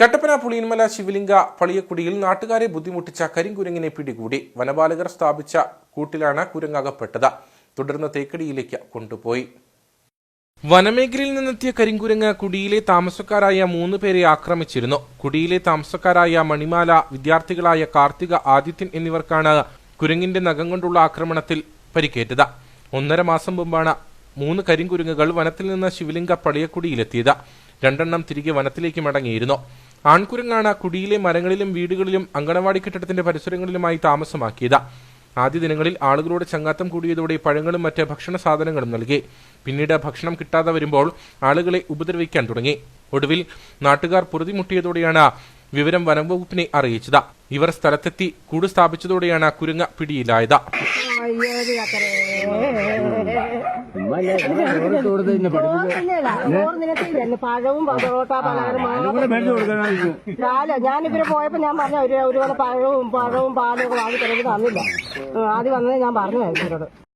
കട്ടപ്പന പുളിയന്മല ശിവലിംഗ പളിയക്കുടിയിൽ നാട്ടുകാരെ ബുദ്ധിമുട്ടിച്ച കരിങ്കുരങ്ങിനെ പിടികൂടി വനപാലകർ സ്ഥാപിച്ച കൂട്ടിലാണ് കുരങ്ങകപ്പെട്ടത്. തുടർന്ന് തേക്കടിയിലേക്ക് കൊണ്ടുപോയി. വനമേഖലയിൽ നിന്നെത്തിയ കരിങ്കുരങ്ങ് കുടിയിലെ താമസക്കാരായ മൂന്ന് പേരെ ആക്രമിച്ചിരുന്നു. കുടിയിലെ താമസക്കാരായ മണിമാല വിദ്യാർത്ഥികളായ കാർത്തിക ആദിത്യൻ എന്നിവർക്കാണ് കുരങ്ങിന്റെ നഖം കൊണ്ടുള്ള ആക്രമണത്തിൽ പരിക്കേറ്റത്. ഒന്നര മാസം മുമ്പാണ് മൂന്ന് കരിങ്കുരങ്ങുകൾ വനത്തിൽ നിന്ന് ശിവലിംഗ പളിയക്കുടിയിലെത്തിയത്. രണ്ടെണ്ണം തിരികെ വനത്തിലേക്ക് മടങ്ങിയിരുന്നു. ആൺകുരങ്ങാണ് കുടിയിലെ മരങ്ങളിലും വീടുകളിലും അങ്കണവാടി കെട്ടിടത്തിന്റെ പരിസരങ്ങളിലുമായി താമസമാക്കിയത്. ആദ്യ ദിനങ്ങളിൽ ആളുകളോട് ചങ്ങാത്തം കൂടിയതോടെ പഴങ്ങളും മറ്റ് ഭക്ഷണ സാധനങ്ങളും നൽകി. പിന്നീട് ഭക്ഷണം കിട്ടാതെ വരുമ്പോൾ ആളുകളെ ഉപദ്രവിക്കാൻ തുടങ്ങി. ഒടുവിൽ നാട്ടുകാർ പൊറുതിമുട്ടിയതോടെയാണ് വിവരം വനംവകുപ്പിനെ അറിയിച്ചത്. ഇവർ സ്ഥലത്തെത്തി കൂട് സ്ഥാപിച്ചതോടെയാണ് കുരങ്ങ പിടിയിലായത്. പഴവും പൊറോട്ട പലഹാരം പാൽ പോയപ്പോ ഞാൻ പറഞ്ഞ ഒരു ഒരുപാട് പഴവും പഴവും പാലും ഒക്കെ വാങ്ങി തരുന്നത് തന്നില്ല. ആദ്യം വന്നത് ഞാൻ പറഞ്ഞു ഇവരോട്.